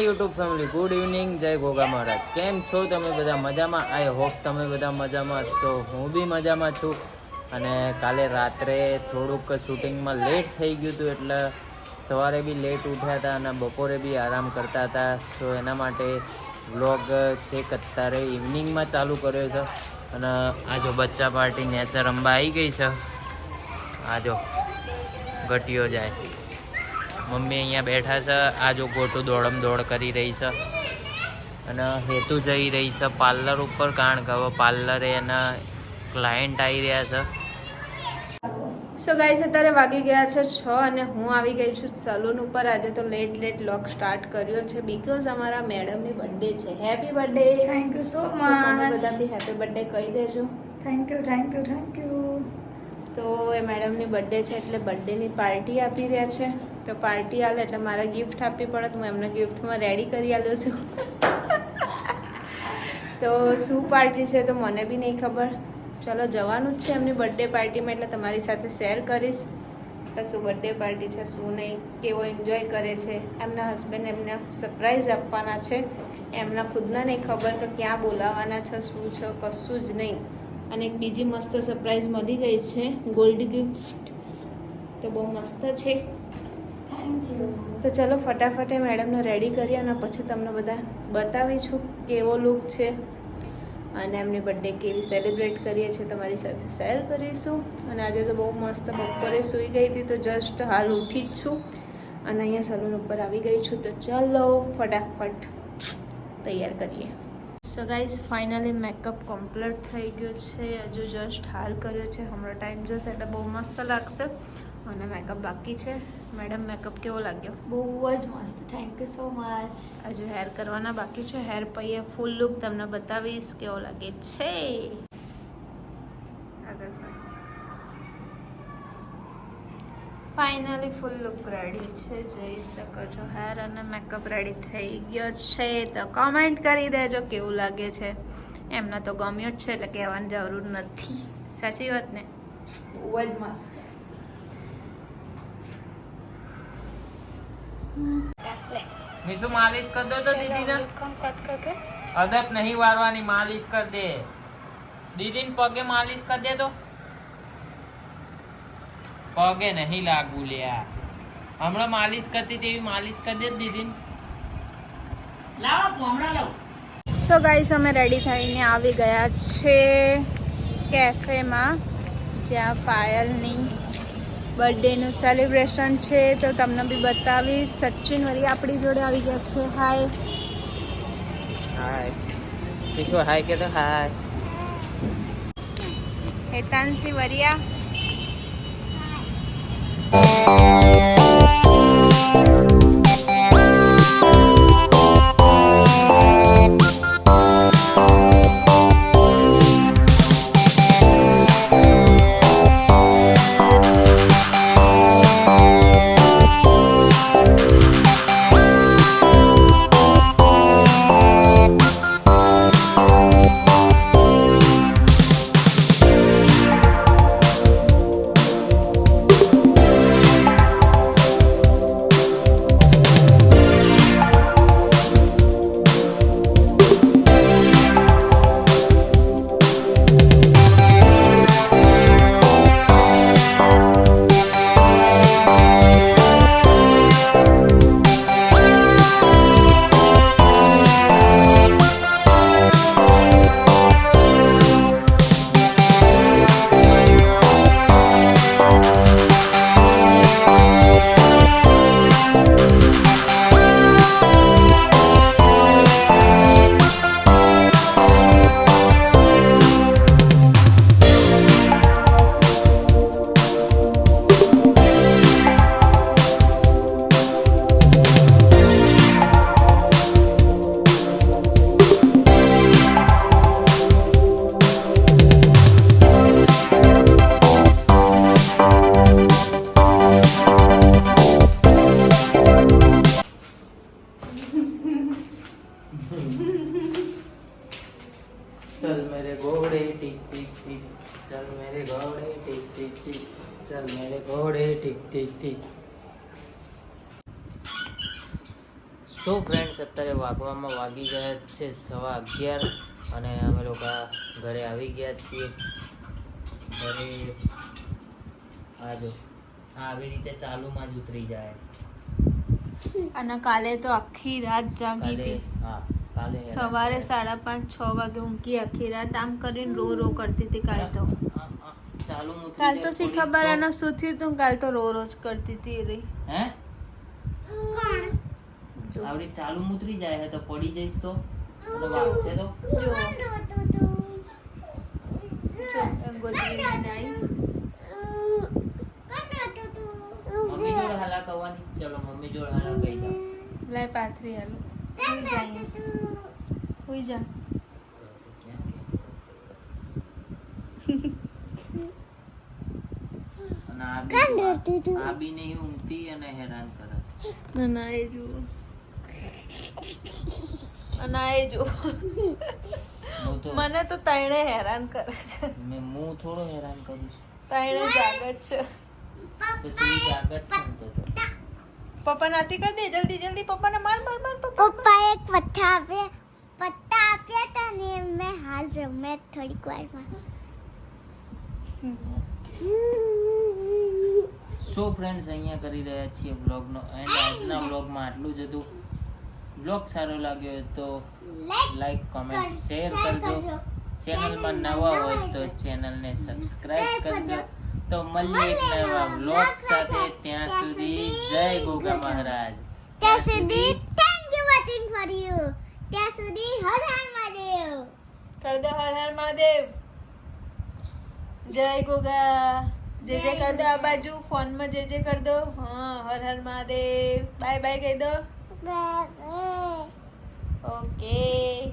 My YouTube family, good evening, જય ગોગા મહારાજ. કેમ છો તમે બધા મજામાં? આઈ હોપ તમે બધા મજામાં છો. હું બી મજામાં છું. અને કાલે રાત્રે થોડુંક શૂટિંગમાં લેટ થઈ ગયું હતું, એટલે સવારે બી લેટ ઉઠ્યા હતા અને બપોરે બી આરામ કરતા હતા. તો એના માટે વ્લોગ છેક અત્યારે ઇવનિંગમાં ચાલુ કર્યો છે. અને આ જો બચ્ચા પાર્ટી નેચર રમવા આવી ગઈ છે. આ જો ઘટીઓ જાય. મમ્મી અહીંયા બેઠા છે આ જો ગોટું દોડમ દોડ કરી રહી છે. અને હેતુ જઈ રહી છે પાર્લર ઉપર કારણ કે હવે પાર્લરે એના ક્લાયન્ટ આવી રહ્યા છે. સો ગાઈસ અત્યારે વાગી ગયા છે છ અને હું આવી ગઈ છું સલૂન ઉપર. આજે તો લેટ લેટ લોક સ્ટાર્ટ કર્યો છે બીકોઝ અમારા મેડમની બર્થડે છે. Happy birthday thank you so તમે બધા બી હેપી બર્થડે કહી દેજો. Thank you thank you thank you તો એ મેડમની બર્થડે છે એટલે બર્થડેની પાર્ટી આપી રહ્યા છે. તો પાર્ટી આલે એટલે મારે ગિફ્ટ આપવી પડે હું એમને ગિફ્ટમાં રેડી કરી આલ્યો છું. તો શું પાર્ટી છે તો મને બી નહીં ખબર. ચલો, જવાનું જ છે એમની બર્થડે પાર્ટીમાં એટલે તમારી સાથે શેર કરીશ કે શું બર્થડે પાર્ટી છે, શું નહીં, કેવો એન્જોય કરે છે. એમના હસબન્ડ એમને સરપ્રાઈઝ આપવાના છે. એમના ખુદના નહીં ખબર કે ક્યાં બોલાવવાના છે, શું છે, કશું જ નહીં. અને એક બીજી મસ્ત સરપ્રાઈઝ મળી ગઈ છે ગોલ્ડ ગિફ્ટ તો બહુ મસ્ત છે. તો ચલો ફટાફટ એ મેડમને રેડી કરીએ અને પછી તમને બધા બતાવી છું કેવો લુક છે. અને એમની બર્થડે કેવી સેલિબ્રેટ કરીએ છીએ તમારી સાથે શેર કરીશું. અને આજે તો બહુ મસ્ત બપોરે સૂઈ ગઈ હતી તો જસ્ટ હાલ ઉઠી જ છું. અને અહીંયા સલૂન ઉપર આવી ગઈ છું. તો ચલો ફટાફટ તૈયાર કરીએ. So guys finally makeup complete થઈ ગયો છે. હજુ જસ્ટ હાલ કર્યો છે. હમણાં ટાઈમ જશે એટલે બહુ મસ્ત લાગશે. અને મેકઅપ બાકી છે. મેડમ મેકઅપ કેવો લાગ્યો? બહુ જ મસ્ત. થેન્ક યુ સો મચ હજુ હેર કરવાના બાકી છે. હેર પૈયે ફૂલ લુક તમને બતાવીશ. કેવો લાગે છે? ફાઇનલી ફૂલ લુક રેડી છે જોઈ શકો છો. હેર અને મેકઅપ રેડી થઈ ગયો છે. તો કમેન્ટ કરી દેજો કેવું લાગે છે. એમને તો ગમ્યો જ છે એટલે કહેવાની જરૂર નથી. સાચી વાત ને? બહુ જ મસ્ત. છે મીશુ માલિશ કર દો તો દીદીને. અદબ નહીં વારવાની માલિશ કર દે. દીદીને પગે માલિશ કર દે તો. પગે નહીં લાગવું લ્યા હમણાં માલિશ કરતી તેવી માલિશ કરી દે દીદીને સો ગાઈસ અમે રેડી થઈને આવી ગયા છે કેફેમાં જ્યાં પાયલની બર્થડેનું સેલિબ્રેશન છે. તો તમને બી બતાવીશ. સચિન વરી આપણી જોડે આવી ગયા છે. હાય હાય હાય કે તો હાય હેતાંશી વરિયા. चल मेरे घोड़े टिक टिक टिक चल मेरे घोड़े टिक टिक टिक चल मेरे घोड़े टिक टिक टिक સો ફ્રેન્ડ્સ અત્યારે વાગવામાં વાગી ગયા છે સવા અગિયાર અને અમે લોકો ઘરે આવી ગયા છીએ ઘરે આ જો આ આવી રીતે ચાલુમાં જ ઉતરી જાય અને કાલે તો આખી રાત જાગી કાલે હતી હા કાલે સવારે સાડા પાંચ છ વાગે ઊંઘી આખી રાત આમ કરીને રો રો કરતી હતી કાલ તો. કાલ તો શી ખબર આને શું થયું તું? કાલ તો રો રો જ કરતી હતી એ રહી. હે? આવડી ચાલુ મૂતરી જાય છે તો પડી જઈશ તો. વાગશે તો. મમ્મી જોડે હાલા કહવાની ચલો મમ્મી જોડે હાલા કહી દઉં. લે પાથરી હાલો. હુઈ જા અહીંયા. હુઈ જા અને આ બી નહીં ઊંઘતી અને હેરાન કરે ના ના એ જુઓ. ના એ જુઓ. મને તો તણે હેરાન કરે છે. મેં હું થોડો હેરાન કરું છું. તણે જાગત છે. તો તું જાગત છે તો. તો પપ્પા નાતી કરી દે જલ્દી જલ્દી પપ્પાને માર માર માર પપ્પા પપ્પા એક પથ્થા આપ્યા પત્તા આપ્યા હતા ને મેં હાલ રમે થોડીક વારમાં. સો ફ્રેન્ડ્સ અહીંયા કરી રહ્યા છીએ બ્લોગનો એન્ડ આજના બ્લોગમાં આટલું જ હતું. બ્લોગ સારો લાગ્યો હોય તો લાઈક કોમેન્ટ શેર કરજો. ચેનલમાં નવા હોય તો ચેનલને સબસ્ક્રાઇબ કરજો. તો મળીએ એક નવા બ્લોગ સાથે. ત્યાં સુધી જય ગોગા મહારાજ. ત્યાં સુધી thank you watching for you ત્યાં સુધી હર હર મહાદેવ. કર દો હર હર મહાદેવ. જય ગોગા. જે જે કર દો આ બાજુ ફોનમાં જે જે કર દો. હા હર હર મહાદેવ. બાય બાય કહી દો. બાય. ઓકે.